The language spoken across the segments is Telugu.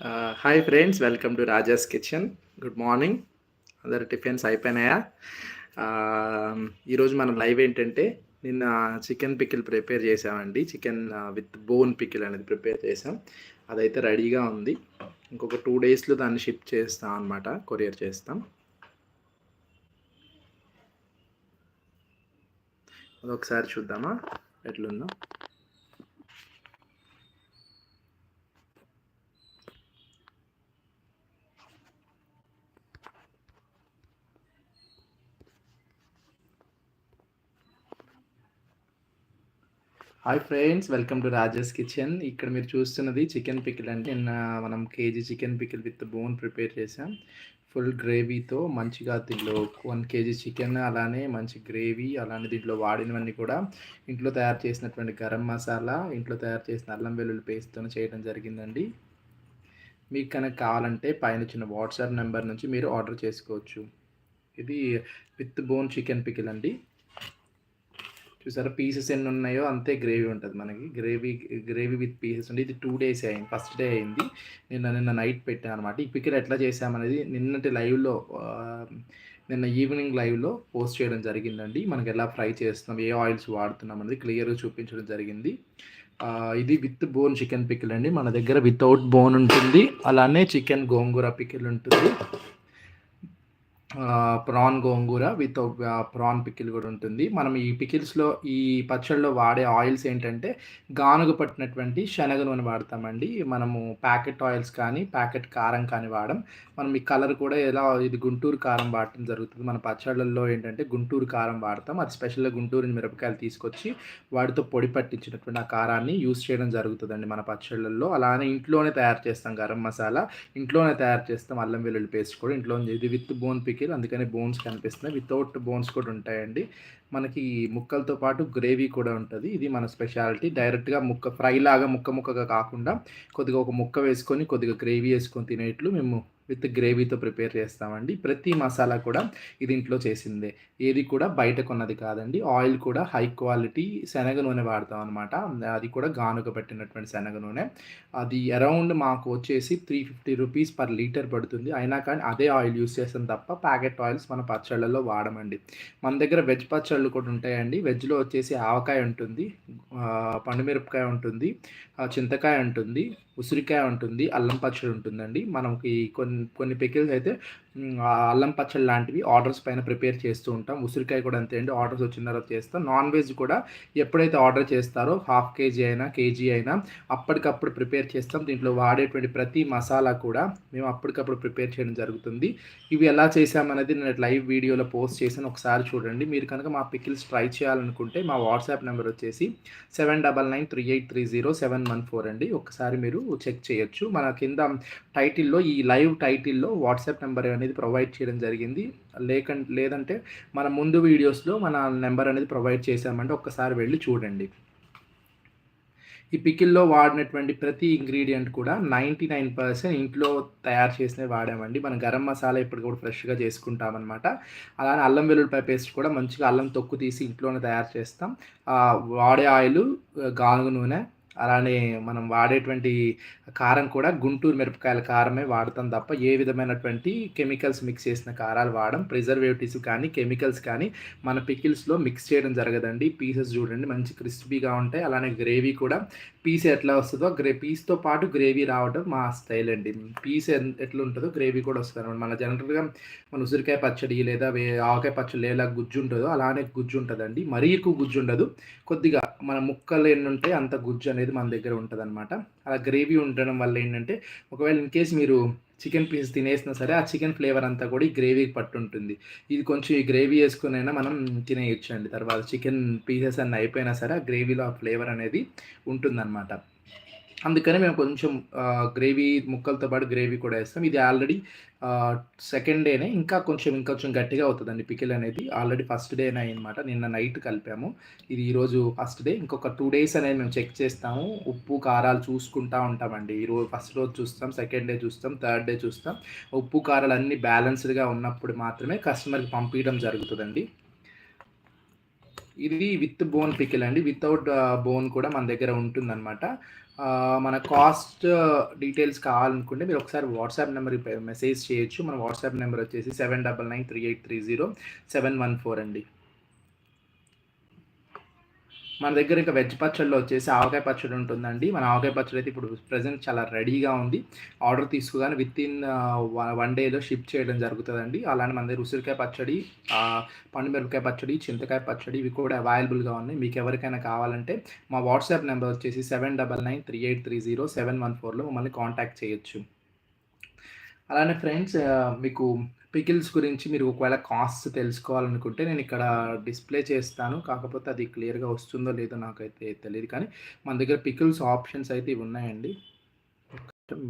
Hi friends welcome to Raja's kitchen good morning అందరు టిఫిన్స్ అయిపోయినాయా? Um, ఈరోజు మనం లైవ్ ఏంటంటే నిన్న చికెన్ పికిల్ ప్రిపేర్ చేసామండి chicken uh, with bone pickle అనేది ప్రిపేర్ చేసాం అదైతే రెడీగా ఉంది. ఇంకొక టూ డేస్లో దాన్ని షిప్ చేస్తాం అనమాట కొరియర్ చేస్తాం. అదొకసారి చూద్దామా? ఎట్లుందో. Hi friends welcome to Rajesh kitchen ఇక్కడ మీరు చూస్తున్నది చికెన్ పికిల్ అండి. నిన్న మనం KG chicken pickle with bone prepare చేసాం ఫుల్ గ్రేవీతో మంచిగా దీంట్లో వన్ కేజీ చికెన్ అలానే మంచి గ్రేవీ అలానే దీంట్లో వాడినవన్నీ కూడా ఇంట్లో తయారు చేసినటువంటి గరం మసాలా ఇంట్లో తయారు చేసిన అల్లం వెల్లుల్లి పేస్ట్తో చేయడం జరిగిందండి. మీకు కనుక కావాలంటే పైన చిన్న వాట్సాప్ నెంబర్ నుంచి మీరు ఆర్డర్ చేసుకోవచ్చు. ఇది విత్ బోన్ చికెన్ పికిల్ అండి. చూసారా? పీసెస్ ఎన్ని ఉన్నాయో అంతే గ్రేవీ ఉంటుంది మనకి. గ్రేవీ గ్రేవీ విత్ పీసెస్ ఉంది ఇది టూ డేస్ అయింది. ఫస్ట్ డే అయింది. నిన్న నిన్న నైట్ పెట్టాను అనమాట ఈ పికిల్ ఎట్లా చేసామనేది నిన్నటి లైవ్లో నిన్న ఈవినింగ్ లైవ్లో పోస్ట్ చేయడం జరిగిందండి. మనకి ఎలా ఫ్రై చేస్తున్నాం ఏ ఆయిల్స్ వాడుతున్నాం అనేది క్లియర్గా చూపించడం జరిగింది. ఇది విత్ బోన్ చికెన్ పికిల్ అండి. మన దగ్గర వితౌట్ బోన్ ఉంటుంది. అలానే చికెన్ గోంగూర పికిల్ ఉంటుంది. Prawn gongura with prawn pickle కూడా ఉంటుంది. మనం ఈ పికిల్స్లో ఈ పచ్చళ్ళలో వాడే ఆయిల్స్ ఏంటంటే గానుగ పట్టినటువంటి శనగ నూనె వాడతామండి. మనము ప్యాకెట్ ఆయిల్స్ కానీ ప్యాకెట్ కారం కానీ వాడడం మనం ఈ కలర్ కూడా ఎలా ఇది గుంటూరు కారం వాడటం జరుగుతుంది. మన పచ్చళ్ళల్లో ఏంటంటే గుంటూరు కారం వాడతాం. అది స్పెషల్గా గుంటూరు మిరపకాయలు తీసుకొచ్చి వాటితో పొడి పట్టించినటువంటి ఆ కారాన్ని యూస్ చేయడం జరుగుతుందండి మన పచ్చళ్ళల్లో. అలానే ఇంట్లోనే తయారు చేస్తాం గరం మసాలా. ఇంట్లోనే తయారు చేస్తాం అల్లం వెల్లుల్లి పేస్ట్ కూడా. ఇంట్లో ఇది విత్ బోన్ వెహికల్ అందుకనే బోన్స్ కనిపిస్తున్నాయి. వితౌట్ బోన్స్ కూడా ఉంటాయండి. మనకి ముక్కలతో పాటు గ్రేవీ కూడా ఉంటుంది. ఇది మన స్పెషాలిటీ. డైరెక్ట్గా ముక్క ఫ్రై లాగా ముక్క ముక్కగా కాకుండా కొద్దిగా ఒక ముక్క వేసుకొని కొద్దిగా గ్రేవీ వేసుకొని తినేట్లు మేము విత్ గ్రేవీతో ప్రిపేర్ చేస్తామండి. ప్రతి మసాలా కూడా ఇది ఇంట్లో చేసిందే. ఏది కూడా బయట కొన్నది కాదండి. ఆయిల్ కూడా హై క్వాలిటీ శనగ నూనె వాడతాం అనమాట అది కూడా గానుగ పెట్టినటువంటి శనగ నూనె. అది అరౌండ్ మాకు వచ్చేసి three fifty rupees per litre పడుతుంది. అయినా కానీ అదే ఆయిల్ యూస్ చేస్తాం తప్ప ప్యాకెట్ ఆయిల్స్ మన పచ్చళ్ళలో వాడమండి. మన దగ్గర వెజ్ పచ్చళ్ళు కూడా ఉంటాయండి. వెజ్లో వచ్చేసి ఆవకాయ ఉంటుంది. పండుమిరపకాయ ఉంటుంది. చింతకాయ ఉంటుంది ఉసిరికాయ ఉంటుంది అల్లం పచ్చడి ఉంటుందండి. మనకి కొన్ని కొన్ని పికిల్స్ అయితే అల్లం పచ్చడి లాంటివి ఆర్డర్స్ పైన ప్రిపేర్ చేస్తూ ఉంటాం. ఉసిరికాయ కూడా అంతే అండి. ఆర్డర్స్ వచ్చిన తర్వాత చేస్తాం. నాన్ వెజ్ కూడా ఎప్పుడైతే ఆర్డర్ చేస్తారో హాఫ్ కేజీ అయినా కేజీ అయినా అప్పటికప్పుడు ప్రిపేర్ చేస్తాం. దీంట్లో వాడేటువంటి ప్రతి మసాలా కూడా మేము అప్పటికప్పుడు ప్రిపేర్ చేయడం జరుగుతుంది. ఇవి ఎలా చేసామనేది నేను లైవ్ వీడియోలో పోస్ట్ చేశాను. ఒకసారి చూడండి. మీరు కనుక మా పికిల్స్ ట్రై చేయాలనుకుంటే మా వాట్సాప్ నెంబర్ వచ్చేసి seven double nine three eight three zero seven one four అండి. ఒకసారి మీరు చెక్ చేయొచ్చు. మన కింద టైటిల్లో ఈ లైవ్ టైటిల్లో వాట్సాప్ నెంబర్ అనేది ప్రొవైడ్ చేయడం జరిగింది. లేక లేదంటే మన ముందు వీడియోస్లో మన నెంబర్ అనేది ప్రొవైడ్ చేశామంటే ఒక్కసారి వెళ్ళి చూడండి. ఈ పికిల్లో వాడినటువంటి ప్రతి ఇంగ్రీడియంట్ కూడా నైంటీ నైన్ పర్సెంట్ ఇంట్లో తయారు చేసినవి వాడామండి. మనం గరం మసాలా ఇప్పుడు కూడా ఫ్రెష్గా చేసుకుంటామన్నమాట. అలానే అల్లం వెల్లుల్లిపాయ పేస్ట్ కూడా మంచిగా అల్లం తొక్కు తీసి ఇంట్లోనే తయారు చేస్తాం. వాడే ఆయిల్ గానుగ నూనె అలానే మనం వాడేటువంటి కారం కూడా గుంటూరు మిరపకాయల కారమే వాడతాం తప్ప ఏ విధమైనటువంటి కెమికల్స్ మిక్స్ చేసిన కారాలు వాడడం ప్రిజర్వేటివ్స్ కానీ కెమికల్స్ కానీ మన పికిల్స్లో మిక్స్ చేయడం జరగదండి. పీసెస్ చూడండి మంచి క్రిస్పీగా ఉంటాయి. అలానే గ్రేవీ కూడా పీస్ ఎట్లా వస్తుందో గ్రే పీస్తో పాటు గ్రేవీ రావడం మా స్టైల్ అండి పీస్ ఎట్లా ఉంటుందో గ్రేవీ కూడా వస్తుంది అనమాట మన జనరల్గా మన ఉసిరికాయ పచ్చడి లేదా ఆవకాయ పచ్చడి లేదా గుజ్జు ఉంటుందో అలానే గుజ్జు ఉంటుందండి. మరీ ఎక్కువ గుజ్జు ఉండదు. కొద్దిగా మన ముక్కలు ఎన్ని ఉంటాయి అంత గుజ్జు అనేది మన దగ్గర ఉంటుంది అనమాట అలా గ్రేవీ ఉండడం వల్ల ఏంటంటే ఒకవేళ ఇన్ కేస్ మీరు చికెన్ పీస్ తినేసినా సరే ఆ చికెన్ ఫ్లేవర్ అంతా కూడా ఈ గ్రేవీకి పట్టుంటుంది. ఇది కొంచెం ఈ గ్రేవీ వేసుకునైనా మనం తినేయచ్చు అండి తర్వాత చికెన్ పీసెస్ అన్నీ అయిపోయినా సరే ఆ గ్రేవీలో ఆ ఫ్లేవర్ అనేది ఉంటుందన్నమాట. అందుకని మేము కొంచెం గ్రేవీ ముక్కలతో పాటు గ్రేవీ కూడా వేస్తాం. ఇది ఆల్రెడీ సెకండ్ డేనే. ఇంకా కొంచెం ఇంకొంచెం గట్టిగా అవుతుందండి పికిల్ అనేది. ఆల్రెడీ ఫస్ట్ డేనే అనమాట నిన్న నైట్ కలిపాము. ఇది ఈరోజు ఫస్ట్ డే. ఇంకొక టూ డేస్ అనేది మేము చెక్ చేస్తాము. ఉప్పు కారాలు చూసుకుంటా ఉంటామండి. ఈరోజు ఫస్ట్ రోజు చూస్తాం సెకండ్ డే చూస్తాం థర్డ్ డే చూస్తాం. ఉప్పు కారాలు అన్నీ బ్యాలెన్స్డ్గా ఉన్నప్పుడు మాత్రమే కస్టమర్కి పంపించడం జరుగుతుందండి. ఇది విత్ బోన్ పికిల్ అండి. వితౌట్ బోన్ కూడా మన దగ్గర ఉంటుందన్నమాట. మన కాస్ట్ డీటెయిల్స్ కావాలనుకుంటే మీరు ఒకసారి వాట్సాప్ నెంబర్ మెసేజ్ చేయొచ్చు. మన వాట్సాప్ నెంబర్ వచ్చేసి 7993830714 అండి. మన దగ్గర ఇంకా వెజ్ పచ్చడిలో వచ్చేసి ఆవకాయ పచ్చడి ఉంటుందండి. మన ఆవకాయ పచ్చడి అయితే ఇప్పుడు ప్రజెంట్ చాలా రెడీగా ఉంది. ఆర్డర్ తీసుకోగానే విత్ ఇన్ వన్ డేలో షిప్ చేయడం జరుగుతుందండి అలానే మన దగ్గర ఉసిరికాయ పచ్చడి, పండుమిరపకాయ పండు మిరపకాయ పచ్చడి, చింతకాయ పచ్చడి ఇవి కూడా అవైలబుల్‌గా ఉన్నాయి. మీకు ఎవరికైనా కావాలంటే మా వాట్సాప్ నెంబర్ వచ్చేసి 7993830714లో మమ్మల్ని కాంటాక్ట్ చేయొచ్చు. అలానే ఫ్రెండ్స్ మీకు పికిల్స్ గురించి మీరు ఒకవేళ కాస్ట్ తెలుసుకోవాలనుకుంటే నేను ఇక్కడ డిస్‌ప్లే చేస్తాను. కాకపోతే అది క్లియర్‌గా వస్తుందో లేదో నాకైతే తెలియదు కానీ మన దగ్గర పికిల్స్ ఆప్షన్స్ అయితే ఇవి ఉన్నాయండి.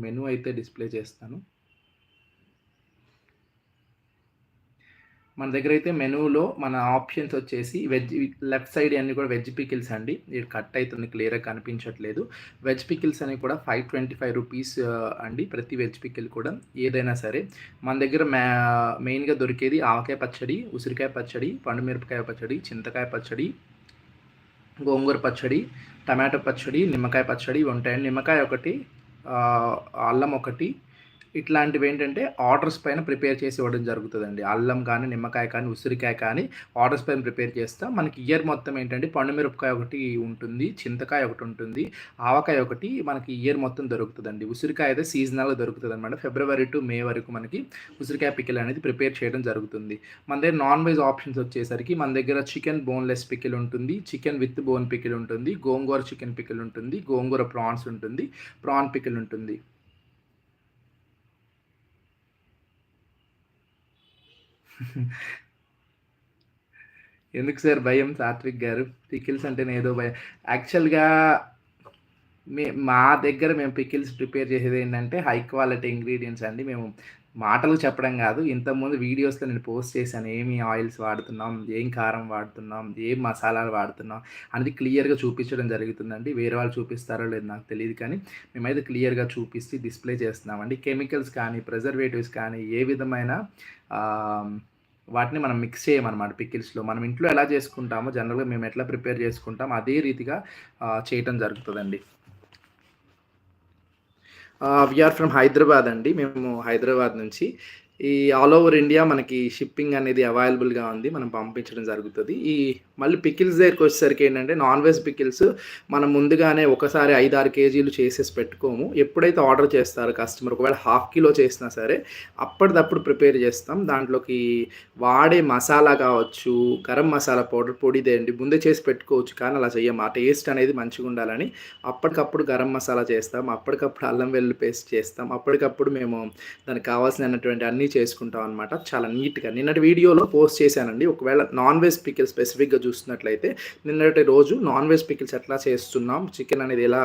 మెనూ అయితే డిస్‌ప్లే చేస్తాను. మన దగ్గర అయితే మెనూలో మన ఆప్షన్స్ వచ్చేసి వెజ్ లెఫ్ట్ సైడ్ అన్నీ కూడా వెజ్ పికిల్స్ అండి. ఇది కట్ అవుతుంది క్లియర్‌గా కనిపించట్లేదు. వెజ్ పికిల్స్ అని కూడా ఫైవ్ ట్వంటీ ఫైవ్ రూపీస్ అండి. ప్రతి వెజ్ పికిల్ కూడా ఏదైనా సరే. మన దగ్గర మ్యా మెయిన్‌గా దొరికేది ఆవకాయ పచ్చడి, ఉసిరికాయ పచ్చడి, పండు మిరపకాయ పచ్చడి, చింతకాయ పచ్చడి, గోంగూర పచ్చడి, టమాటో పచ్చడి, నిమ్మకాయ పచ్చడి ఇవి ఉంటాయండి. నిమ్మకాయ ఒకటి, అల్లం ఒకటి ఇట్లాంటివి ఏంటంటే ఆర్డర్స్ పైన ప్రిపేర్ చేసి ఇవ్వడం జరుగుతుందండి అల్లం కానీ, నిమ్మకాయ కానీ, ఉసిరికాయ కానీ ఆర్డర్స్ పైన ప్రిపేర్ చేస్తాం. మనకి ఇయర్ మొత్తం ఏంటంటే పండు మిరపకాయ ఒకటి ఉంటుంది, చింతకాయ ఒకటి ఉంటుంది, ఆవకాయ ఒకటి మనకి ఇయర్ మొత్తం దొరుకుతుందండి ఉసిరికాయ అయితే సీజనల్‌గా అనమాట ఫిబ్రవరి టు మే వరకు మనకి ఉసిరికాయ పికిల్ అనేది ప్రిపేర్ చేయడం జరుగుతుంది. మన దగ్గర నాన్ వెజ్ ఆప్షన్స్ వచ్చేసరికి మన దగ్గర చికెన్ బోన్‌లెస్ పికిల్ ఉంటుంది, చికెన్ విత్ బోన్ పికిల్ ఉంటుంది, గోంగూర చికెన్ పికిల్ ఉంటుంది, గోంగూర ప్రాన్స్ ఉంటుంది, ప్రాన్ పికిల్ ఉంటుంది. ఎందుకు సార్ భయం సాత్విక్ గారు? పికిల్స్ అంటేనే ఏదో భయం. యాక్చువల్‌గా మే మా దగ్గర మేము పికిల్స్ ప్రిపేర్ చేసేది ఏంటంటే హై క్వాలిటీ ఇంగ్రీడియంట్స్ అండి. మేము మాటలు చెప్పడం కాదు. ఇంతకుముందు వీడియోస్‌లో నేను పోస్ట్ చేశాను. ఏమి ఆయిల్స్ వాడుతున్నాం, ఏం కారం వాడుతున్నాం, ఏం మసాలాలు వాడుతున్నాం అనేది క్లియర్‌గా చూపించడం జరుగుతుందండి. వేరే వాళ్ళు చూపిస్తారో లేదో నాకు తెలియదు కానీ మేమైతే క్లియర్‌గా చూపిచ్చి డిస్‌ప్లే చేస్తున్నామండి. కెమికల్స్ కానీ, ప్రిజర్వేటివ్స్ కానీ ఏ విధమైన వాటిని మనం మిక్స్ చేయమనమాట పికిల్స్‌లో. మనం ఇంట్లో ఎలా చేసుకుంటామో జనరల్‌గా మేము ఎట్లా ప్రిపేర్ చేసుకుంటామో అదే రీతిగా చేయటం జరుగుతుందండి ఆహ్, వి ఆర్ ఫ్రమ్ హైదరాబాద్ అండి. మేము హైదరాబాద్ నుంచి. ఈ ఆల్ ఓవర్ ఇండియా మనకి షిప్పింగ్ అనేది అవైలబుల్‌గా ఉంది. మనం పంపించడం జరుగుతుంది ఈ మళ్ళీ పికిల్స్ దగ్గరికి వచ్చేసరికి ఏంటంటే నాన్ వెజ్ పికిల్స్ మనం ముందుగానే ఒకసారి 5, 6 కేజీలు చేసేసి పెట్టుకోము. ఎప్పుడైతే ఆర్డర్ చేస్తారో కస్టమర్ ఒకవేళ హాఫ్ కిలో చేసినా సరే అప్పటిదప్పుడు ప్రిపేర్ చేస్తాం. దాంట్లోకి వాడే మసాలా కావచ్చు, గరం మసాలా పౌడర్ పొడిదే అండి. ముందే చేసి పెట్టుకోవచ్చు. కానీ అలా చెయ్యం. ఆ టేస్ట్ అనేది మంచిగా ఉండాలని అప్పటికప్పుడు గరం మసాలా చేస్తాం. అప్పటికప్పుడు అల్లం వెల్లుల్లి పేస్ట్ చేస్తాం. అప్పటికప్పుడు మేము దానికి కావాల్సినటువంటి అన్నీ చేసుకుంటాం అనమాట. చాలా నీట్‌గా. నిన్నటి వీడియోలో పోస్ట్ చేశానండి. ఒకవేళ నాన్ వెజ్ పికిల్ స్పెసిఫిక్‌గా చూస్తున్నట్లయితే నిన్నటి రోజు నాన్ వెజ్ పికిల్స్ ఎట్లా చేస్తున్నాం, చికెన్ అనేది ఎలా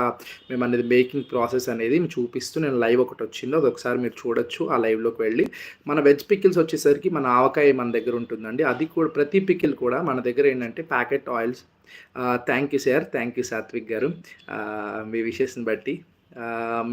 మేము అనేది మేకింగ్ ప్రాసెస్ అనేది చూపిస్తూ నేను లైవ్ ఒకటి వచ్చిందో అదొకసారి మీరు చూడొచ్చు. ఆ లైవ్‌లోకి వెళ్ళి. మన వెజ్ పికిల్స్ వచ్చేసరికి మన ఆవకాయ మన దగ్గర ఉంటుందండి. అది కూడా ప్రతి పికిల్ కూడా మన దగ్గర ఏంటంటే packet oils thank you sir. Thank you Satvik గారు. మీ విషెస్‌ని బట్టి.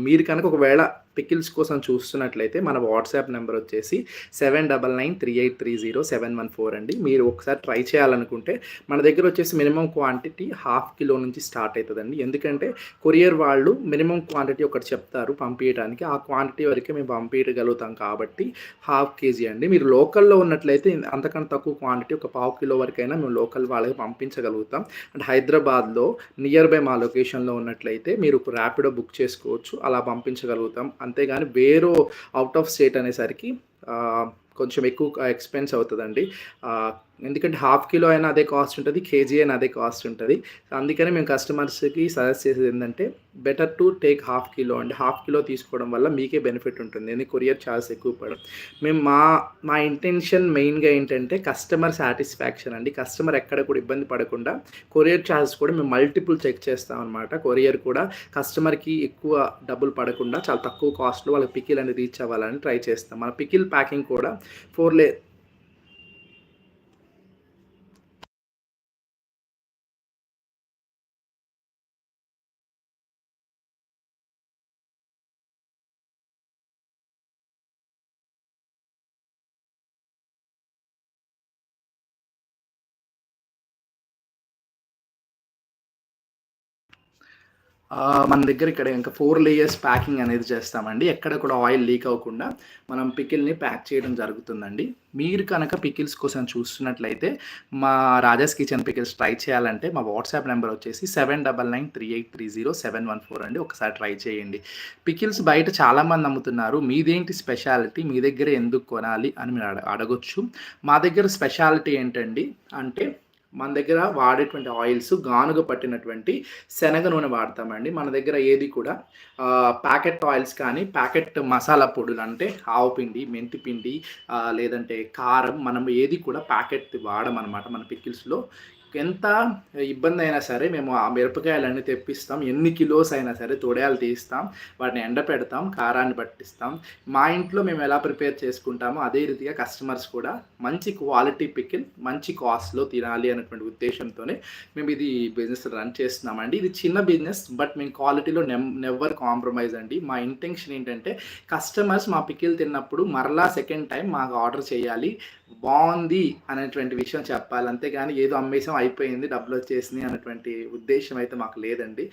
మీరు కనుక ఒకవేళ పికిల్స్ కోసం చూస్తున్నట్లయితే మన వాట్సాప్ నెంబర్ వచ్చేసి 7993830714 అండి. మీరు ఒకసారి ట్రై చేయాలనుకుంటే మన దగ్గర వచ్చేసి మినిమమ్ క్వాంటిటీ హాఫ్ కిలో నుంచి స్టార్ట్ అవుతుందండి ఎందుకంటే కొరియర్ వాళ్ళు మినిమమ్ క్వాంటిటీ ఒకటి చెప్తారు పంపించడానికి ఆ క్వాంటిటీ వరకే మేము పంపించగలుగుతాం కాబట్టి హాఫ్ కేజీ అండి. మీరు లోకల్‌లో ఉన్నట్లయితే అంతకన్నా తక్కువ క్వాంటిటీ ఒక పావు కిలో వరకైనా మేము లోకల్ వాళ్ళకి పంపించగలుగుతాం. అండ్ హైదరాబాద్‌లో నియర్ బై మా లొకేషన్‌లో ఉన్నట్లయితే మీరు ర్యాపిడో బుక్ చేసుకోవచ్చు. అలా పంపించగలుగుతాం. అంతేగాని వేరే అవుట్ ఆఫ్ స్టేట్ అనేసరికి కొంచెం ఎక్కువ ఎక్స్‌పెన్స్ అవుతుందండి. ఎందుకంటే హాఫ్ కిలో అయినా అదే కాస్ట్ ఉంటుంది కేజీ అయినా అదే కాస్ట్ ఉంటుంది అందుకని మేము కస్టమర్స్‌కి సజెస్ట్ చేసేది ఏంటంటే better to take half kilo అండి. హాఫ్ కిలో తీసుకోవడం వల్ల మీకే బెనిఫిట్ ఉంటుంది. ఎందుకు కొరియర్ ఛార్జ్ ఎక్కువ పడడం మేము మా మా ఇంటెన్షన్ మెయిన్‌గా ఏంటంటే కస్టమర్ సాటిస్ఫాక్షన్ అండి. కస్టమర్ ఎక్కడ కూడా ఇబ్బంది పడకుండా కొరియర్ ఛార్జెస్ కూడా మేము మల్టిపుల్ చెక్ చేస్తామనమాట. కొరియర్ కూడా కస్టమర్‌కి ఎక్కువ డబ్బులు పడకుండా చాలా తక్కువ కాస్ట్‌లో వాళ్ళకి పికిల్ అనేది రీచ్ అవ్వాలని ట్రై చేస్తాం. మన పికిల్ ప్యాకింగ్ కూడా ఫోర్ లే మన దగ్గర ఇక్కడ ఇంకా ఫోర్ లేయర్స్ ప్యాకింగ్ అనేది చేస్తామండి. ఎక్కడ కూడా ఆయిల్ లీక్ అవ్వకుండా మనం పికిల్ని ప్యాక్ చేయడం జరుగుతుందండి. మీరు కనుక పికిల్స్ కోసం చూస్తున్నట్లయితే మా రాజాస్ కిచెన్ పికిల్స్ ట్రై చేయాలంటే మా వాట్సాప్ నెంబర్ వచ్చేసి seven double nine three eight three zero seven one four అండి. ఒకసారి ట్రై చేయండి. పికిల్స్ బయట చాలామంది అమ్ముతున్నారు. మీదేంటి స్పెషాలిటీ మీ దగ్గర ఎందుకు కొనాలి అని మీరు అడగొచ్చు. మా దగ్గర స్పెషాలిటీ ఏంటండి? అంటే మన దగ్గర వాడేటువంటి ఆయిల్స్ గానుగ పట్టినటువంటి శనగ నూనె వాడతామండి. మన దగ్గర ఏది కూడా ప్యాకెట్ ఆయిల్స్ కానీ ప్యాకెట్ మసాలా పొడులు అంటే ఆవు పిండి మెంతి పిండి లేదంటే కారం మనం ఏది కూడా ప్యాకెట్ వాడమన్నమాట మన పికిల్స్లో. ఎంత ఇబ్బంది అయినా సరే మేము ఆ మిరపకాయలన్నీ తెప్పిస్తాం. ఎన్ని కిలోస్ అయినా సరే తొడయాలు తీస్తాం. వాటిని ఎండపెడతాం కారాన్ని పట్టిస్తాం. మా ఇంట్లో మేము ఎలా ప్రిపేర్ చేసుకుంటామో అదే రీతిగా కస్టమర్స్ కూడా మంచి క్వాలిటీ పికిల్ మంచి కాస్ట్లో తినాలి అనేటువంటి ఉద్దేశంతోనే మేము ఇది బిజినెస్ రన్ చేస్తున్నామండి. ఇది చిన్న బిజినెస్ బట్ మేము క్వాలిటీలో నెమ్ నెవర్ కాంప్రమైజ్ అండి. మా ఇంటెన్షన్ ఏంటంటే కస్టమర్స్ మా పికిల్ తిన్నప్పుడు మరలా సెకండ్ టైం మాకు ఆర్డర్ చేయాలి. బాగుంది అనేటువంటి విషయం చెప్పాలి. అంతేగాని ఏదో అమ్మేసాం అయిపోయింది డబ్బులు వచ్చేసింది అనేటువంటి ఉద్దేశం అయితే మాకు లేదండి.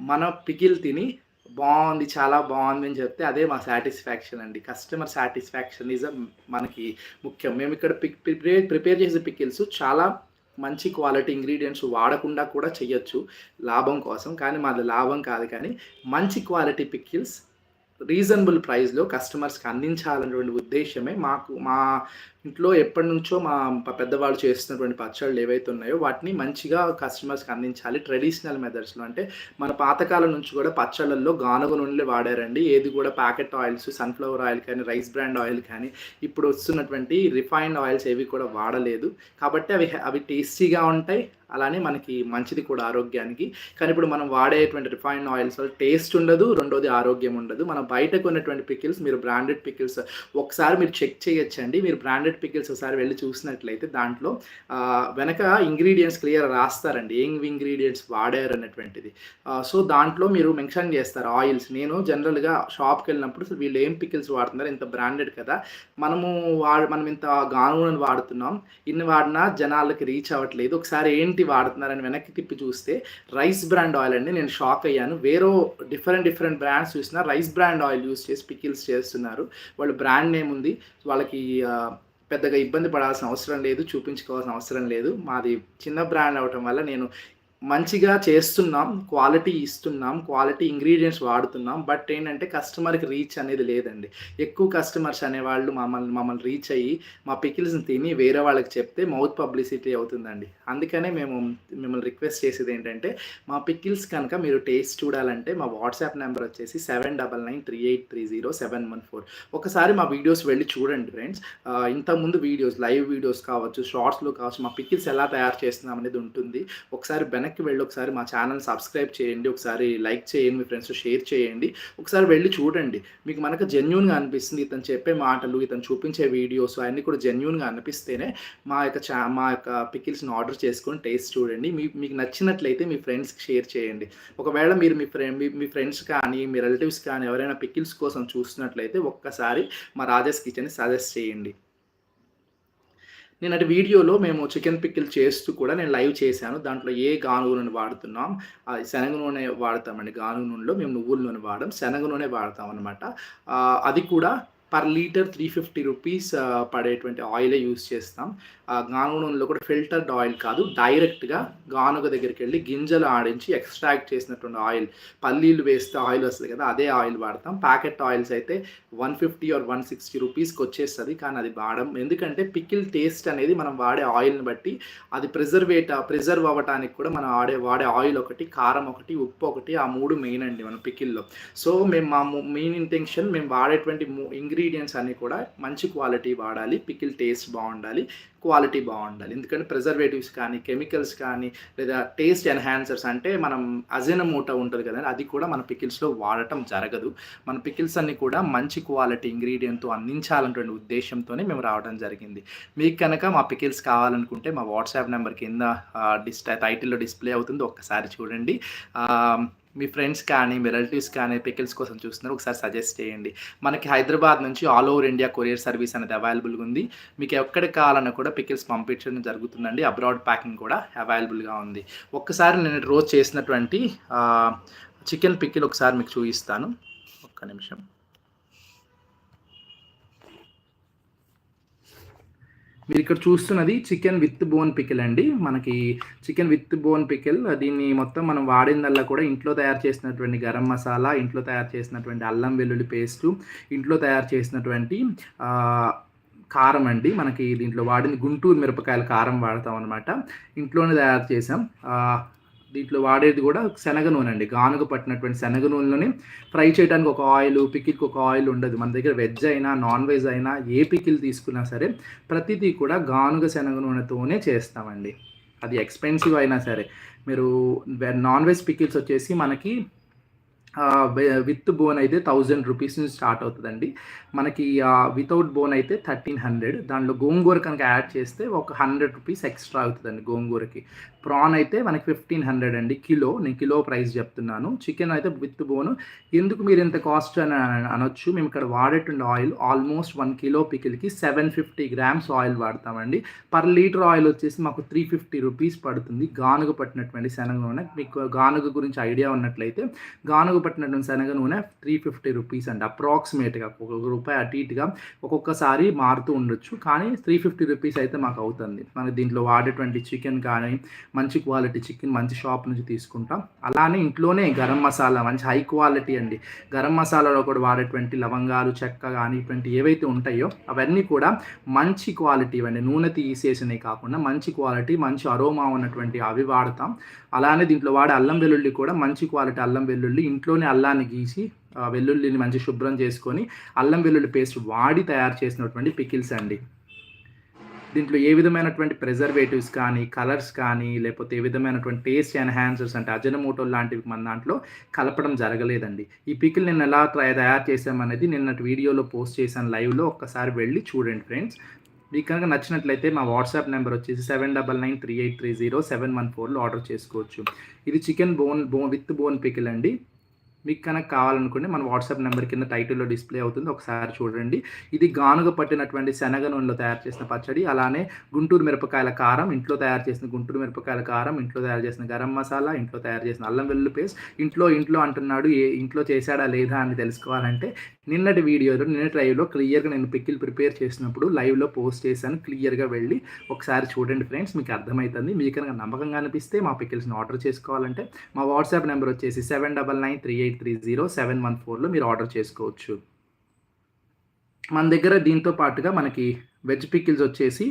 మన పికిల్ తిని బాగుంది చాలా బాగుంది అని చెప్తే అదే మా సాటిస్ఫాక్షన్ అండి. కస్టమర్ సాటిస్ఫాక్షన్ ఈజ్ మనకి ముఖ్యం. మేము ఇక్కడ పిక్ ప్రిపేర్ ప్రిపేర్ చేసే పికిల్స్ చాలా మంచి క్వాలిటీ ఇంగ్రీడియంట్స్ వాడకుండా కూడా చేయొచ్చు లాభం కోసం. కానీ మాది లాభం కాదు కానీ మంచి క్వాలిటీ పికిల్స్ రీజనబుల్ ప్రైస్లో కస్టమర్స్కి అందించాలనేటువంటి ఉద్దేశమే మాకు మా ఇంట్లో ఎప్పటి నుంచో మా పెద్దవాళ్ళు చేస్తున్నటువంటి పచ్చళ్ళు ఏవైతే ఉన్నాయో వాటిని మంచిగా కస్టమర్స్కి అందించాలి ట్రెడిషనల్ మెథడ్స్లో అంటే మన పాతకాలం నుంచి కూడా పచ్చళ్ళల్లో గానుగ నూనెలే వాడారండి. ఏది కూడా ప్యాకెట్ ఆయిల్స్ సన్ఫ్లవర్ ఆయిల్ కానీ రైస్ బ్రాండ్ ఆయిల్ కానీ ఇప్పుడు వస్తున్నటువంటి రిఫైన్డ్ ఆయిల్స్ ఏవి కూడా వాడలేదు. కాబట్టి అవి అవి టేస్టీగా ఉంటాయి. అలానే మనకి మంచిది కూడా ఆరోగ్యానికి. కానీ ఇప్పుడు మనం వాడేటువంటి రిఫైన్ ఆయిల్స్ వల్ల టేస్ట్ ఉండదు రెండోది ఆరోగ్యం ఉండదు. మనం బయట కొన్నటువంటి పికిల్స్ మీరు బ్రాండెడ్ పికిల్స్ ఒకసారి మీరు చెక్ చేయొచ్చండి. మీరు బ్రాండెడ్ పికిల్స్ ఒకసారి వెళ్ళి చూసినట్లయితే దాంట్లో వెనక ఇంగ్రీడియంట్స్ క్లియర్ రాస్తారండి. ఏం ఇంగ్రీడియంట్స్ వాడారు అన్నటువంటిది. సో దాంట్లో మీరు మెన్షన్ చేస్తారు ఆయిల్స్. నేను జనరల్గా షాప్కి వెళ్ళినప్పుడు వీళ్ళు ఏం పికిల్స్ వాడుతున్నారు ఇంత బ్రాండెడ్ కదా. మనము వాడు మనం ఇంత గానుగులను వాడుతున్నాం. ఇన్ని వాడినా జనాలకి రీచ్ అవ్వట్లేదు. ఒకసారి ఏంటి వాడుతున్నారని వెనక్కి తిప్పి చూస్తే రైస్ బ్రాండ్ ఆయిల్ అండి. నేను షాక్ అయ్యాను. వేరే డిఫరెంట్ డిఫరెంట్ బ్రాండ్స్ చూసినా రైస్ బ్రాండ్ ఆయిల్ యూస్ చేసి పికిల్స్ చేస్తున్నారు. వాళ్ళు బ్రాండ్ నేమ్ ఉంది. వాళ్ళకి పెద్దగా ఇబ్బంది పడాల్సిన అవసరం లేదు చూపించుకోవాల్సిన అవసరం లేదు. మాది చిన్న బ్రాండ్ అవటం వల్ల నేను మంచిగా చేస్తున్నాం క్వాలిటీ ఇస్తున్నాం క్వాలిటీ ఇంగ్రీడియంట్స్ వాడుతున్నాం బట్ ఏంటంటే కస్టమర్కి రీచ్ అనేది లేదండి. ఎక్కువ కస్టమర్స్ అనేవాళ్ళు మమ్మల్ని మమ్మల్ని రీచ్ అయ్యి మా పికిల్స్ని తిని వేరే వాళ్ళకి చెప్తే మౌత్ పబ్లిసిటీ అవుతుందండి. అందుకనే మేము మిమ్మల్ని రిక్వెస్ట్ చేసేది ఏంటంటే మా పికిల్స్ కనుక మీరు టేస్ట్ చూడాలంటే మా వాట్సాప్ నెంబర్ వచ్చేసి seven double nine three eight three zero seven one four ఒకసారి మా వీడియోస్ వెళ్ళి చూడండి ఫ్రెండ్స్ ఇంతకుముందు వీడియోస్ లైవ్ వీడియోస్ కావచ్చు షార్ట్స్లో కావచ్చు మా పికిల్స్ ఎలా తయారు చేస్తున్నాం అనేది ఉంటుంది. ఒకసారి వెనక్కి వెళ్ళి ఒకసారి మా ఛానల్ సబ్స్క్రైబ్ చేయండి ఒకసారి లైక్ చేయండి మీ ఫ్రెండ్స్ షేర్ చేయండి. ఒకసారి వెళ్ళి చూడండి. మీకు మనకు జెన్యున్గా అనిపిస్తుంది ఇతను చెప్పే మాటలు ఇతను చూపించే వీడియోస్ అవన్నీ కూడా జెన్యున్గా అనిపిస్తేనే మా యొక్క చా మా యొక్క పికిల్స్ని ఆర్డర్ చేసుకొని టేస్ట్ చూడండి. మీ మీకు నచ్చినట్లయితే మీ ఫ్రెండ్స్కి షేర్ చేయండి. ఒకవేళ మీరు మీ ఫ్రెండ్ మీ ఫ్రెండ్స్ కానీ మీ రిలేటివ్స్ కానీ ఎవరైనా పికిల్స్ కోసం చూస్తున్నట్లయితే ఒక్కసారి మా రాజేష్ కిచెన్ని సజెస్ట్ చేయండి. నేను అటు వీడియోలో మేము చికెన్ పిక్కిల్ చేస్తూ కూడా నేను లైవ్ చేశాను. దాంట్లో ఏ గానుగు నూనె వాడుతున్నాం శనగ నూనె వాడతామండి. గానుగు నూనెలో మేము నువ్వుల నూనె వాడడం శనగ నూనె వాడతాం అనమాట అది కూడా per litre three fifty rupees పడేటువంటి ఆయిలే యూస్ చేస్తాం. ఆ గానుగ నూనెలో కూడా ఫిల్టర్డ్ ఆయిల్ కాదు డైరెక్ట్గా గానుగ దగ్గరికి వెళ్ళి గింజలు ఆడించి ఎక్స్ట్రాక్ట్ చేసినటువంటి ఆయిల్ పల్లీలు వేస్తే ఆయిల్ వస్తుంది కదా అదే ఆయిల్ వాడతాం. ప్యాకెట్ ఆయిల్స్ అయితే one fifty or one sixty రూపీస్కి వచ్చేస్తుంది కానీ అది వాడడం ఎందుకంటే పికిల్ టేస్ట్ అనేది మనం వాడే ఆయిల్ని బట్టి అది ప్రిజర్వేట్ ప్రిజర్వ్ అవ్వడానికి కూడా మనం ఆడే వాడే ఆయిల్ ఒకటి కారం ఒకటి ఉప్పు ఒకటి ఆ మూడు మెయిన్ అండి మన పికిల్లో. సో మేము మా మెయిన్ ఇంటెన్షన్ మేము వాడేటువంటి ఇంగ్రీడియంట్స్ అన్నీ కూడా మంచి క్వాలిటీ వాడాలి పికిల్ టేస్ట్ బాగుండాలి క్వాలిటీ బాగుండాలి. ఎందుకంటే ప్రిజర్వేటివ్స్ కానీ కెమికల్స్ కానీ లేదా టేస్ట్ ఎన్హాన్సర్స్ అంటే మనం అజినమూట ఉంటుంది కదండి అది కూడా మన పికిల్స్లో వాడటం జరగదు. మన పికిల్స్ అన్ని కూడా మంచి క్వాలిటీ ఇంగ్రీడియంట్తో అందించాలన్నటువంటి ఉద్దేశంతోనే మేము రావడం జరిగింది. మీకు కనుక మా పికిల్స్ కావాలనుకుంటే మా వాట్సాప్ నెంబర్ కింద డిస్ టైటిల్లో డిస్ప్లే అవుతుంది ఒక్కసారి చూడండి. మీ ఫ్రెండ్స్ కానీ మీ రిలేటివ్స్ కానీ పికిల్స్ కోసం చూస్తున్నారు ఒకసారి సజెస్ట్ చేయండి. మనకి హైదరాబాద్ నుంచి all over India courier service అనేది అవైలబుల్గా ఉంది. మీకు ఎక్కడికి కావాలన్నా కూడా పికిల్స్ పంపించడం జరుగుతుందండి. అబ్రాడ్ ప్యాకింగ్ కూడా అవైలబుల్గా ఉంది. ఒక్కసారి నేను రోజు చేసినటువంటి చికెన్ పికిల్ ఒకసారి మీకు చూపిస్తాను. ఒక్క నిమిషం. మీరు ఇక్కడ చూస్తున్నది చికెన్ విత్ బోన్ పికిల్ అండి. మనకి చికెన్ విత్ బోన్ పికిల్ దీన్ని మొత్తం మనం వాడిందల్లా కూడా ఇంట్లో తయారు చేసినటువంటి గరం మసాలా ఇంట్లో తయారు చేసినటువంటి అల్లం వెల్లుల్లి పేస్టు ఇంట్లో తయారు చేసినటువంటి కారం అండి. మనకి దీంట్లో వాడింది గుంటూరు మిరపకాయల కారం వాడతాం అనమాట ఇంట్లోనే తయారు చేసాం దీంట్లో వాడేది కూడా శనగ నూనె అండి గానుగ పట్టినటువంటి శనగ నూనెలోనే ఫ్రై చేయడానికి ఒక ఆయిల్ పికిల్కి ఒక ఆయిల్ ఉండదు. మన దగ్గర వెజ్ అయినా నాన్ వెజ్ అయినా ఏ పికిల్ తీసుకున్నా సరే ప్రతిదీ కూడా గానుగ శనగ నూనెతోనే చేస్తామండి. అది ఎక్స్పెన్సివ్ అయినా సరే. మీరు నాన్ వెజ్ పికిల్స్ వచ్చేసి మనకి విత్ బోన్ అయితే థౌజండ్ రూపీస్ నుంచి స్టార్ట్ అవుతుందండి. మనకి వితౌట్ బోన్ అయితే థర్టీన్ హండ్రెడ్. దాంట్లో గోంగూర కనుక యాడ్ చేస్తే ఒక హండ్రెడ్ రూపీస్ ఎక్స్ట్రా అవుతుందండి గోంగూరకి. ప్రాన్ అయితే మనకి ఫిఫ్టీన్ హండ్రెడ్ అండి కిలో. నేను కిలో ప్రైస్ చెప్తున్నాను. చికెన్ అయితే విత్ బోన్. ఎందుకు మీరు ఇంత కాస్ట్ అని అనొచ్చు? మేము ఇక్కడ వాడేటువంటి ఆయిల్ ఆల్మోస్ట్ వన్ కిలో పికిల్కి సెవెన్ ఫిఫ్టీ గ్రామ్స్ ఆయిల్ వాడతామండి. పర్ లీటర్ ఆయిల్ వచ్చేసి మాకు త్రీ ఫిఫ్టీ రూపీస్ పడుతుంది. గానుగ పట్టినటువంటి శనగ మీకు గానుగ గురించి ఐడియా ఉన్నట్లయితే గానుగ పట్టినటువంటి శనగ నూనె త్రీ ఫిఫ్టీ రూపీస్ అండి. అప్రాక్సిమేట్గా ఒక్కొక్క రూపాయి అటు ఇటుగా ఒక్కొక్కసారి మారుతూ ఉండొచ్చు. కానీ త్రీ ఫిఫ్టీ రూపీస్ అయితే మాకు అవుతుంది. మనకి దీంట్లో వాడేటువంటి చికెన్ కానీ మంచి క్వాలిటీ చికెన్ మంచి షాప్ నుంచి తీసుకుంటాం. అలానే ఇంట్లోనే గరం మసాలా మంచి హై క్వాలిటీ అండి. గరం మసాలాలో కూడా వాడేటువంటి లవంగాలు చెక్క కానీ ఇటువంటి ఏవైతే ఉంటాయో అవన్నీ కూడా మంచి క్వాలిటీ అండి. నూనె తీసేసినవి కాకుండా మంచి క్వాలిటీ మంచి అరోమా ఉన్నటువంటి అవి వాడతాం. అలానే దీంట్లో వాడే అల్లం వెల్లుల్లి కూడా మంచి క్వాలిటీ అల్లం వెల్లుల్లి ఇంట్లోనే అల్లాన్ని గీసి వెల్లుల్లిని మంచి శుభ్రం చేసుకొని అల్లం వెల్లుల్లి పేస్ట్ వాడి తయారు చేసినటువంటి పికిల్స్ అండి. దీంట్లో ఏ విధమైనటువంటి ప్రిజర్వేటివ్స్ కానీ కలర్స్ కానీ లేకపోతే ఏ విధమైనటువంటి టేస్ట్ ఎన్హాన్సర్స్ అంటే అజనమోటో లాంటివి మన దాంట్లో కలపడం జరగలేదండి. ఈ పికిల్ నేను ఎలా తయారు చేసామనేది నిన్నటి వీడియోలో పోస్ట్ చేశాను లైవ్లో ఒక్కసారి వెళ్ళి చూడండి ఫ్రెండ్స్. మీకు కనుక నచ్చినట్లయితే మా వాట్సాప్ నెంబర్ వచ్చేసి seven double nine three eight three zero seven one ఫోర్లో ఆర్డర్ చేసుకోవచ్చు. ఇది chicken bone bone with bone pickle అండి. మీకు కనుక కావాలనుకుంటే మన వాట్సాప్ నెంబర్ కింద టైటిల్లో డిస్ప్లే అవుతుంది. ఒకసారి చూడండి. ఇది గానుగ పట్టినటువంటి శనగ నూనెలో తయారు చేసిన పచ్చడి. అలానే గుంటూరు మిరపకాయల కారం. ఇంట్లో తయారు చేసిన గుంటూరు మిరపకాయల కారం ఇంట్లో తయారు చేసిన గరం మసాలా ఇంట్లో తయారు చేసిన అల్లం వెల్లుల్లి పేస్ట్. ఇంట్లో ఇంట్లో అంటున్నాడు ఏ ఇంట్లో చేశాడా లేదా అని తెలుసుకోవాలంటే నిన్నటి వీడియోలో నిన్నటి లైవ్లో క్లియర్గా నేను పిక్కిల్ ప్రిపేర్ చేసినప్పుడు లైవ్లో పోస్ట్ చేశాను. క్లియర్గా వెళ్ళి ఒకసారి చూడండి ఫ్రెండ్స్ మీకు అర్థమవుతుంది మీకు కనుక నమ్మకంగా అనిపిస్తే మా పిక్కిల్స్ని ఆర్డర్ చేసుకోవాలంటే మా వాట్సాప్ నెంబర్ వచ్చేసి seven double nine three eight three zero seven one ఫోర్లో మీరు ఆర్డర్ చేసుకోవచ్చు. మన దగ్గర దీంతో పాటుగా మనకి వెజ్ పికిల్స్ వచ్చేసి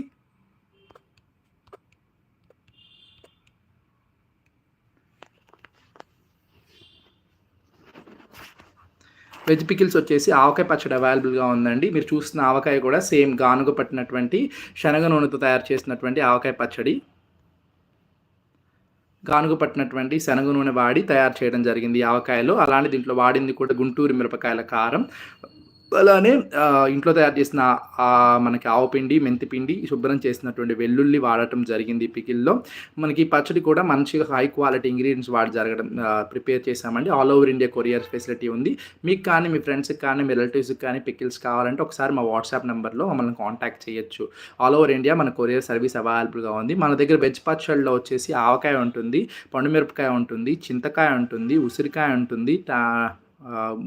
వెజ్ పికిల్స్ వచ్చేసి ఆవకాయ పచ్చడి అవైలబుల్గా ఉందండి. మీరు చూస్తున్న ఆవకాయ కూడా సేమ్ గానుగ పట్టినటువంటి శనగ నూనెతో తయారు చేసినటువంటి ఆవకాయ పచ్చడి. గానుగ పట్టినటువంటి శనగ నూనె వాడి తయారు చేయడం జరిగింది ఆవకాయలో. అలానే దీంట్లో వాడింది కూడా గుంటూరు మిరపకాయల కారం. అలానే ఇంట్లో తయారు చేసిన మనకి ఆవపిండి మెంతిపిండి శుభ్రం చేసినటువంటి వెల్లుల్లి వాడటం జరిగింది పికిల్లో. మనకి పచ్చడి కూడా మంచిగా హై క్వాలిటీ ఇంగ్రీడియంట్స్ వాడి జరగడం ప్రిపేర్ చేసామండి all over India courier facility ఉంది. మీకు కానీ మీ ఫ్రెండ్స్కి కానీ మీ రిలేటివ్స్కి కానీ పికిల్స్ కావాలంటే ఒకసారి మా వాట్సాప్ నెంబర్లో మమ్మల్ని కాంటాక్ట్ చేయొచ్చు. ఆల్ ఓవర్ ఇండియా మన కొరియర్ సర్వీస్ అవైలబుల్గా ఉంది. మన దగ్గర వెజ్ పచ్చళ్ళలో వచ్చేసి ఆవకాయ ఉంటుంది పండుమిరపకాయ ఉంటుంది చింతకాయ ఉంటుంది ఉసిరికాయ ఉంటుంది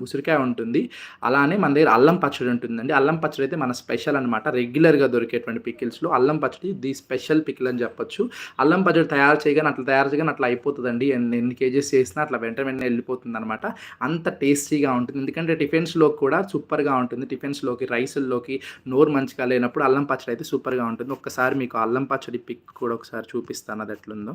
ఉసిరికాయ ఉంటుంది. అలానే మన దగ్గర అల్లం పచ్చడి ఉంటుందండి. అల్లం పచ్చడి అయితే మన స్పెషల్ అనమాట రెగ్యులర్గా దొరికేటువంటి పికిల్స్లో అల్లం పచ్చడి ది స్పెషల్ పికిల్ అని చెప్పొచ్చు. అల్లం పచ్చడి తయారు చేయగానే అట్లా తయారు చేయగానే అట్లా అయిపోతుందండి. ఎన్ని కేజీస్ చేసినా అట్లా వెంట వెంటనే వెళ్ళిపోతుంది అనమాట అంత టేస్టీగా ఉంటుంది. ఎందుకంటే టిఫిన్స్లో కూడా సూపర్గా ఉంటుంది. టిఫిన్స్లోకి రైసుల్లోకి నోరు మంచిగా లేనప్పుడు అల్లం పచ్చడి అయితే సూపర్గా ఉంటుంది. ఒక్కసారి మీకు అల్లం పచ్చడి పిక్ కూడా ఒకసారి చూపిస్తాను అది ఎట్లుందో.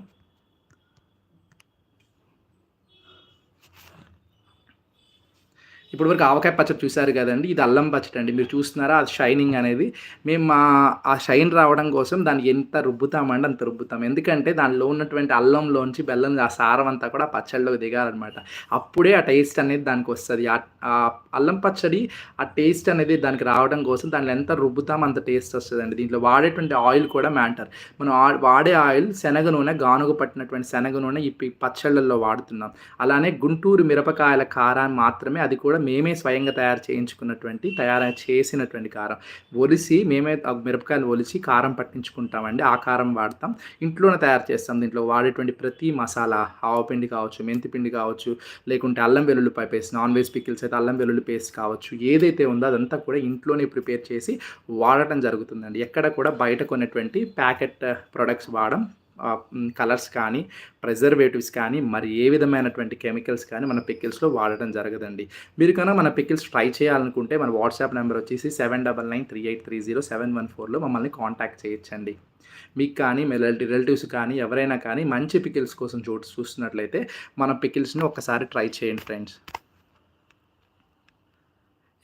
ఇప్పుడు వరకు ఆవకాయ పచ్చడి చూశారు కదండి. ఇది అల్లం పచ్చడి అండి. మీరు చూస్తున్నారా? అది షైనింగ్ అనేది. మేము మా ఆ షైన్ రావడం కోసం దాన్ని ఎంత రుబ్బుతామండి అంత రుబ్బుతాం. ఎందుకంటే దానిలో ఉన్నటువంటి అల్లంలోంచి బెల్లం ఆ సారం అంతా కూడా పచ్చడిలోకి దిగాలన్నమాట. అప్పుడే ఆ టేస్ట్ అనేది దానికి వస్తుంది. ఆ అల్లం పచ్చడి ఆ టేస్ట్ అనేది దానికి రావడం కోసం దానిలో ఎంత రుబ్బుతాం అంత టేస్ట్ వస్తుందండి. దీంట్లో వాడేటువంటి ఆయిల్ కూడా మ్యాటర్. మనం వాడే ఆయిల్ శనగ నూనె గానుగ పట్టినటువంటి శనగ నూనె ఈ పచ్చళ్ళల్లో వాడుతున్నాం. అలానే గుంటూరు మిరపకాయల కారాన్ని మాత్రమే అది కూడా మేమే స్వయంగా తయారు చేయించుకున్నటువంటి తయారు చేసినటువంటి కారం. ఒలిసి మేమే మిరపకాయలు ఒలిసి కారం పట్టించుకుంటామండి. ఆ కారం వాడతాం. ఇంట్లోనే తయారు చేస్తాం. దీంట్లో వాడేటువంటి ప్రతి మసాలా ఆవపిండి కావచ్చు మెంతి పిండి కావచ్చు లేకుంటే అల్లం వెల్లుల్లిపాయ పేస్ట్ నాన్ వెజ్ పికిల్స్ అయితే అల్లం వెల్లుల్లి పేస్ట్ కావచ్చు ఏదైతే ఉందో అదంతా కూడా ఇంట్లోనే ప్రిపేర్ చేసి వాడటం జరుగుతుందండి. ఎక్కడ కూడా బయట కొన్నటువంటి ప్యాకెట్ ప్రొడక్ట్స్ వాడడం కలర్స్ కానీ ప్రిజర్వేటివ్స్ కానీ మరి ఏ విధమైనటువంటి కెమికల్స్ కానీ మన పికిల్స్లో వాడటం జరగదండి. మీరు కన్నా మన పికిల్స్ ట్రై చేయాలనుకుంటే మన వాట్సాప్ నెంబర్ వచ్చేసి seven double nine three eight three zero seven one ఫోర్లో మమ్మల్ని కాంటాక్ట్ చేయొచ్చండి. మీకు కానీ మీ రిలేటివ్స్ కానీ ఎవరైనా కానీ మంచి పికిల్స్ కోసం చూ చూస్తున్నట్లయితే మన పికిల్స్ని ఒకసారి ట్రై చేయండి ఫ్రెండ్స్.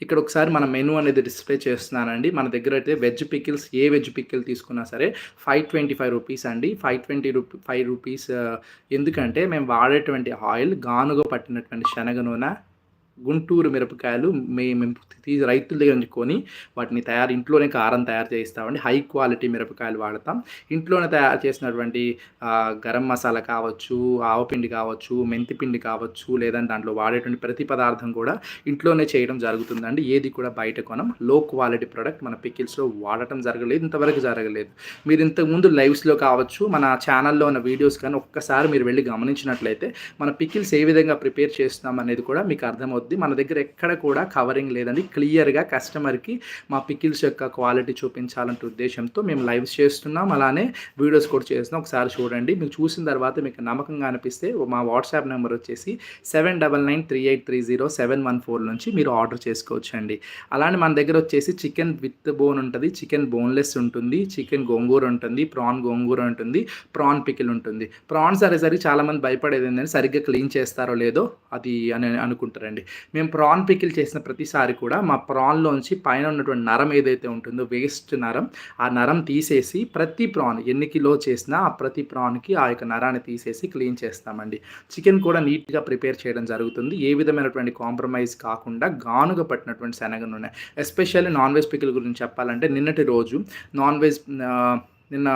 ఇక్కడ ఒకసారి మన మెనూ అనేది డిస్ప్లే చేస్తున్నానండి. మన దగ్గర అయితే వెజ్ పికిల్స్ ఏ వెజ్ పికిల్ తీసుకున్నా సరే ఫైవ్ ట్వంటీ ఫైవ్ రూపీస్ అండి. Five twenty rupee five rupees ఎందుకంటే మేము వాడేటువంటి ఆయిల్ గానుగ పట్టినటువంటి శనగ నూనె గుంటూరు మిరపకాయలు మేము తీసి రైతుల దగ్గర నుంచి కొని వాటిని తయారు ఇంట్లోనే కారం తయారు చేయిస్తామండి. హై క్వాలిటీ మిరపకాయలు వాడతాం. ఇంట్లోనే తయారు చేసినటువంటి గరం మసాలా కావచ్చు ఆవపిండి కావచ్చు మెంతిపిండి కావచ్చు లేదంటే దాంట్లో వాడేటువంటి ప్రతి పదార్థం కూడా ఇంట్లోనే చేయడం జరుగుతుందండి. ఏది కూడా బయట కొనం. లో క్వాలిటీ ప్రోడక్ట్ మన పికిల్స్లో వాడటం జరగలేదు ఇంతవరకు జరగలేదు. మీరు ఇంతకుముందు లైవ్స్లో కావచ్చు మన ఛానల్లో ఉన్న వీడియోస్ కానీ ఒక్కసారి మీరు వెళ్ళి గమనించినట్లయితే మన పికిల్స్ ఏ విధంగా ప్రిపేర్ చేస్తున్నాం అనేది కూడా మీకు అర్థమవుతుంది. అవుద్ది మన దగ్గర ఎక్కడ కూడా కవరింగ్ లేదండి. క్లియర్గా కస్టమర్కి మా పికిల్స్ యొక్క క్వాలిటీ చూపించాలంటే ఉద్దేశంతో మేము లైవ్స్ చేస్తున్నాం. అలానే వీడియోస్ కూడా చేస్తున్నాం. ఒకసారి చూడండి. మీకు చూసిన తర్వాత మీకు నమ్మకంగా అనిపిస్తే మా వాట్సాప్ నెంబర్ వచ్చేసి seven double nine three eight three zero seven one four నుంచి మీరు ఆర్డర్ చేసుకోవచ్చు అండి అలానే మన దగ్గర వచ్చేసి చికెన్ విత్ బోన్ ఉంటుంది. చికెన్ బోన్లెస్ ఉంటుంది. చికెన్ గోంగూర ఉంటుంది. ప్రాన్ గోంగూర ఉంటుంది. ప్రాన్ పికిల్ ఉంటుంది. ప్రాన్స్ అనేసరికి చాలామంది భయపడేది ఏంటంటే సరిగ్గా క్లీన్ చేస్తారో లేదో అది అని అనుకుంటారండి. మేము ప్రాన్ పికిల్ చేసిన ప్రతిసారి కూడా మా ప్రాన్లోంచి పైన ఉన్నటువంటి నరం ఏదైతే ఉంటుందో వేస్ట్ నరం ఆ నరం తీసేసి ప్రతి ప్రాన్ ఎన్ని కిలో చేసినా ఆ ప్రతి ప్రాన్కి ఆ యొక్క నరాన్ని తీసేసి క్లీన్ చేస్తామండి. చికెన్ కూడా నీట్గా ప్రిపేర్ చేయడం జరుగుతుంది. ఏ విధమైనటువంటి కాంప్రమైజ్ కాకుండా గానుగ పట్టినటువంటి శనగ నూనె. ఎస్పెషల్లీ నాన్ వెజ్ పికిల్ గురించి చెప్పాలంటే నిన్నటి రోజు నాన్ వెజ్ నిన్న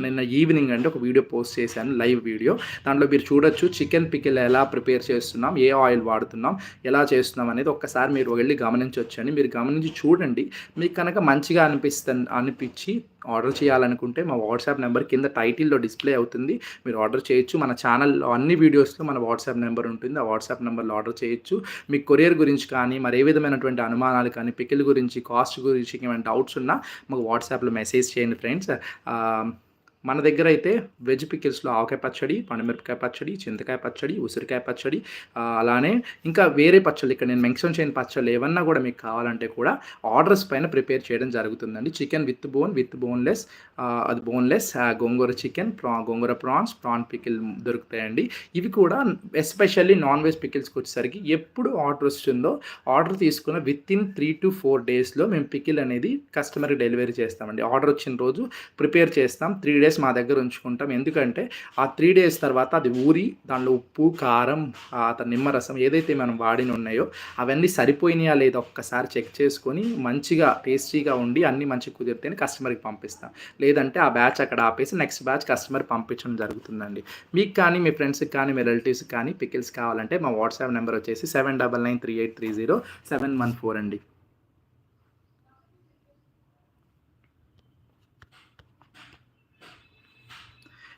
నిన్న ఈవినింగ్ అంటే ఒక వీడియో పోస్ట్ చేశాను లైవ్ వీడియో దాంట్లో మీరు చూడొచ్చు చికెన్ పికిల్ ఎలా ప్రిపేర్ చేస్తున్నాం ఏ ఆయిల్ వాడుతున్నాం ఎలా చేస్తున్నాం అనేది ఒక్కసారి మీరు వెళ్ళి గమనించవచ్చు అని మీరు గమనించి చూడండి మీకు కనుక మంచిగా అనిపిస్త అనిపించి ఆర్డర్ చేయాలనుకుంటే మా వాట్సాప్ నెంబర్ కింద టైటిల్లో డిస్ప్లే అవుతుంది. మీరు ఆర్డర్ చేయొచ్చు. మన ఛానల్లో అన్ని వీడియోస్లో మన వాట్సాప్ నెంబర్ ఉంటుంది. ఆ వాట్సాప్ నెంబర్లో ఆర్డర్ చేయొచ్చు. మీ కొరియర్ గురించి కానీ మరి ఏ విధమైనటువంటి అనుమానాలు కానీ పికిల్ గురించి కాస్ట్ గురించి ఏమైనా డౌట్స్ ఉన్నా మాకు వాట్సాప్లో మెసేజ్ చేయండి ఫ్రెండ్స్. మన దగ్గర అయితే వెజ్ పికిల్స్లో ఆవకాయ పచ్చడి పండుమిరపకాయ పచ్చడి చింతకాయ పచ్చడి ఉసిరికాయ పచ్చడి అలానే ఇంకా వేరే పచ్చళ్ళు. ఇక్కడ నేను మెన్షన్ చేయని పచ్చళ్ళు ఏమన్నా కూడా మీకు కావాలంటే కూడా ఆర్డర్స్ పైన ప్రిపేర్ చేయడం జరుగుతుందండి. Chicken with bone with boneless అది బోన్లెస్ గోంగూర చికెన్ ప్రా గోంగూర ప్రాన్స్ ప్రాన్ పికిల్ దొరుకుతాయండి. ఇవి కూడా ఎస్పెషల్లీ నాన్ వెజ్ పికిల్స్కి వచ్చేసరికి ఎప్పుడు ఆర్డర్ వస్తుందో ఆర్డర్ తీసుకున్న within three to four డేస్లో మేము పికిల్ అనేది కస్టమర్కి డెలివరీ చేస్తామండి. ఆర్డర్ వచ్చిన రోజు ప్రిపేర్ చేస్తాం. త్రీ డేస్ డేస్ మా దగ్గర ఉంచుకుంటాం. ఎందుకంటే ఆ త్రీ డేస్ తర్వాత అది ఊరి దానిలో ఉప్పు కారం నిమ్మరసం ఏదైతే మనం వాడిన ఉన్నాయో అవన్నీ సరిపోయినాయా లేదా ఒక్కసారి చెక్ చేసుకొని మంచిగా టేస్టీగా ఉండి అన్నీ మంచి కుదిరితేనే కస్టమర్కి పంపిస్తాం. లేదంటే ఆ బ్యాచ్ అక్కడ ఆపేసి నెక్స్ట్ బ్యాచ్ కస్టమర్ పంపించడం జరుగుతుందండి. మీకు కానీ మీ ఫ్రెండ్స్కి కానీ మీ రిలేటివ్స్కి కానీ పికిల్స్ కావాలంటే మా వాట్సాప్ నెంబర్ వచ్చేసి seven double nine three eight three zero seven one four అండి.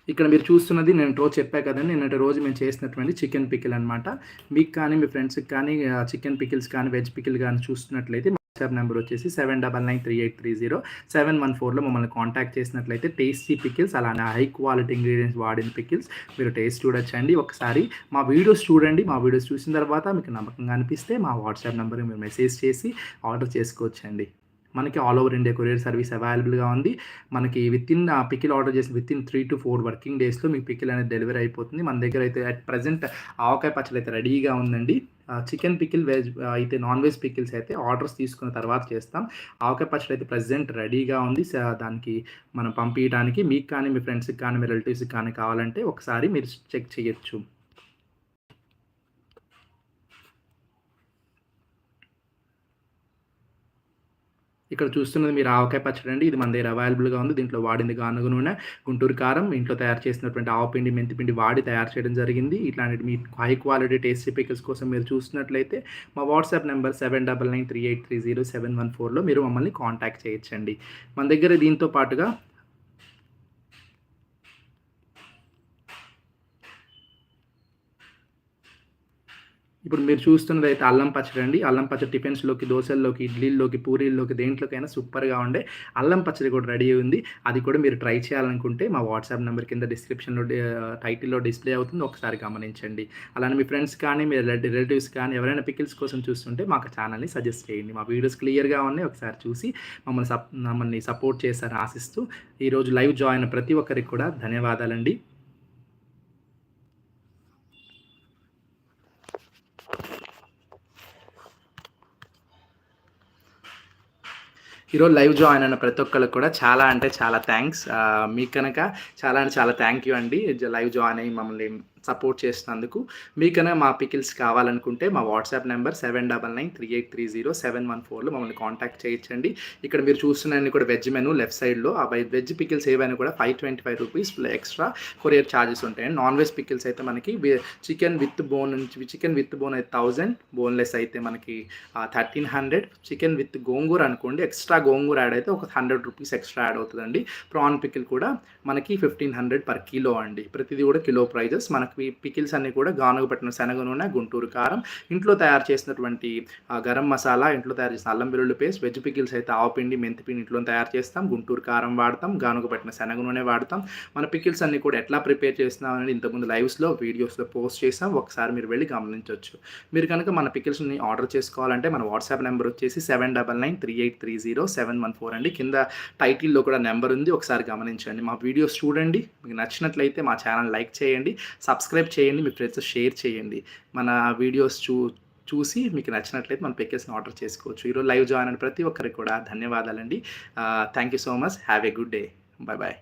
ఇక్కడ మీరు చూస్తున్నది నేను రోజు చెప్పా కదండి నిన్నటి రోజు మేము చేసినటువంటి చికెన్ పికిల్ అనమాట మీకు కానీ మీ ఫ్రెండ్స్కి కానీ చికెన్ పికిల్స్ కానీ వెజ్ పికిల్ కానీ చూస్తున్నట్లయితే వాట్సాప్ నెంబర్ వచ్చేసి seven double nine three eight three zero seven one ఫోర్లో మమ్మల్ని కాంటాక్ట్ చేసినట్లయితే టేస్టీ పికిల్స్ అలానే హై క్వాలిటీ ఇంగ్రీడియంట్స్ వాడిన పికిల్స్ మీరు టేస్ట్ చూడొచ్చండి. ఒకసారి మా వీడియోస్ చూడండి. మా వీడియోస్ చూసిన తర్వాత మీకు నమ్మకంగా అనిపిస్తే మా వాట్సాప్ నెంబర్కి మీరు మెసేజ్ చేసి ఆర్డర్ చేసుకోవచ్చండి. మనకి all over India courier service అవైలబుల్గా ఉంది. మనకి విత్ ఇన్ పికిల్ ఆర్డర్ చేసి within three to four working డేస్లో మీకు పికిల్ అనేది డెలివరీ అయిపోతుంది. మన దగ్గర అయితే అట్ ప్రజెంట్ ఆవకాయ పచ్చడి అయితే రెడీగా ఉందండి. చికెన్ పికిల్ వెజ్ అయితే నాన్ వెజ్ పికిల్స్ అయితే ఆర్డర్స్ తీసుకున్న తర్వాత చేస్తాం. ఆవకాయ పచ్చడి అయితే ప్రజెంట్ రెడీగా ఉంది. దానికి మనం పంపించడానికి మీకు కానీ మీ ఫ్రెండ్స్కి కానీ మీ రిలేటివ్స్కి కానీ కావాలంటే ఒకసారి మీరు చెక్ చేయొచ్చు. ఇక్కడ చూస్తున్నది మీరు ఆవకాయ పచ్చడి అండి. ఇది మన దగ్గర అవైలబుల్గా ఉంది. దీంట్లో వాడింది గానుగ నూనె గుంటూరు కారం. ఇంట్లో తయారు చేసినటువంటి ఆవపిండి మెంతిపిండి వాడి తయారు చేయడం జరిగింది. ఇట్లాంటి మీ హై క్వాలిటీ టేస్టీ పికల్స్ కోసం మీరు చూసినట్లయితే మా WhatsApp number seven double nine three eight three zero seven one ఫోర్లో మీరు మమ్మల్ని కాంటాక్ట్ చేయొచ్చండి. మన దగ్గర దీంతో పాటుగా ఇప్పుడు మీరు చూస్తున్నది అయితే అల్లం పచ్చడి అండి. అల్లం పచ్చడి టిఫిన్స్లోకి దోశల్లోకి ఇడ్లీల్లోకి పూరీల్లోకి దేంట్లోకైనా సూపర్గా ఉండే అల్లం పచ్చడి కూడా రెడీ ఉంది. అది కూడా మీరు ట్రై చేయాలనుకుంటే మా వాట్సాప్ నెంబర్ కింద డిస్క్రిప్షన్లో టైటిల్లో డిస్ప్లే అవుతుంది. ఒకసారి గమనించండి. అలానే మీ ఫ్రెండ్స్ కానీ మీ రిలేటివ్స్ కానీ ఎవరైనా పికిల్స్ కోసం చూస్తుంటే మాకు ఛానల్ని సజెస్ట్ చేయండి. మా వీడియోస్ క్లియర్గా ఉన్నాయి. ఒకసారి చూసి మమ్మల్ని సప్ మమ్మల్ని సపోర్ట్ చేస్తారని ఆశిస్తూ ఈరోజు లైవ్ జాయిన్ ప్రతి ఒక్కరికి కూడా ధన్యవాదాలండి. ఈరోజు లైవ్ జాయిన్ అయిన ప్రతి ఒక్కరికి కూడా చాలా అంటే చాలా థ్యాంక్స్. మీకు కనుక చాలా అంటే చాలా థ్యాంక్ యూ అండి. లైవ్ జాయిన్ అయ్యి మమ్మల్ని సపోర్ట్ చేసినందుకు మీకైనా మా పికిల్స్ కావాలనుకుంటే మా WhatsApp number seven double nine three eight three zero seven one ఫోర్లో మమ్మల్ని కాంటాక్ట్ చేయించండి ఇక్కడ మీరు చూస్తున్నాయని కూడా వెజ్ మెనూ లెఫ్ట్ సైడ్లో. ఆ వెజ్ పికిల్స్ ఏవైనా కూడా five twenty five rupees extra courier charges ఉంటాయి నాన్ వెజ్ పికిల్స్ అయితే మనకి చికెన్ విత్ బోన్ నుంచి చికెన్ విత్ బోన్ అయితే థౌజండ్. బోన్లెస్ అయితే మనకి థర్టీన్ హండ్రెడ్. చికెన్ విత్ గోంగూర అనుకోండి ఎక్స్ట్రా గోంగూర యాడ్ అయితే ఒక హండ్రెడ్ రూపీస్ ఎక్స్ట్రా యాడ్ అవుతుందండి. ప్రాన్ పికిల్ కూడా మనకి ఫిఫ్టీన్ హండ్రెడ్ పర్ కిలో అండి. ప్రతిదీ కూడా కిలో ప్రైజెస్ మనకి పికిల్స్ అన్నీ కూడా గానుగ పెట్టిన శనగ నూనె గుంటూరు కారం ఇంట్లో తయారు చేసినటువంటి గరం మసాలా ఇంట్లో తయారు చేసిన అల్లం వెల్లుల్లి పేస్ట్ వెజ్ పికిల్స్ అయితే ఆవపిండి మెంతిపిండి ఇంట్లో తయారు చేస్తాం. గుంటూరు కారం వాడతాం గానుగ పెట్టిన శనగ నూనె వాడతాం. మన పికిల్స్ అన్నీ కూడా ఎట్లా ప్రిపేర్ చేస్తున్నాం అనేది ఇంతకుముందు లైవ్స్లో వీడియోస్లో పోస్ట్ చేసాం ఒకసారి మీరు వెళ్ళి గమనించవచ్చు మీరు కనుక మన పికిల్స్ని ఆర్డర్ చేసుకోవాలంటే మన వాట్సాప్ నెంబర్ వచ్చేసి seven double nine three eight three zero seven one four అండి. కింద టైటిల్లో కూడా నెంబర్ ఉంది. ఒకసారి గమనించండి. మా వీడియోస్ చూడండి. మీకు నచ్చినట్లయితే మా ఛానల్ లైక్ చేయండి. సబ్స్క్రైబ్ చేయండి మీ ఫ్రెండ్స్ షేర్ చేయండి. మన వీడియోస్ చూ చూసి మీకు నచ్చినట్లయితే మన పికెస్ని ఆర్డర్ చేసుకోవచ్చు. ఈరోజు లైవ్ జాయిన్ అయిన ప్రతి ఒక్కరికి కూడా ధన్యవాదాలండి. Thank you so much have a good day bye bye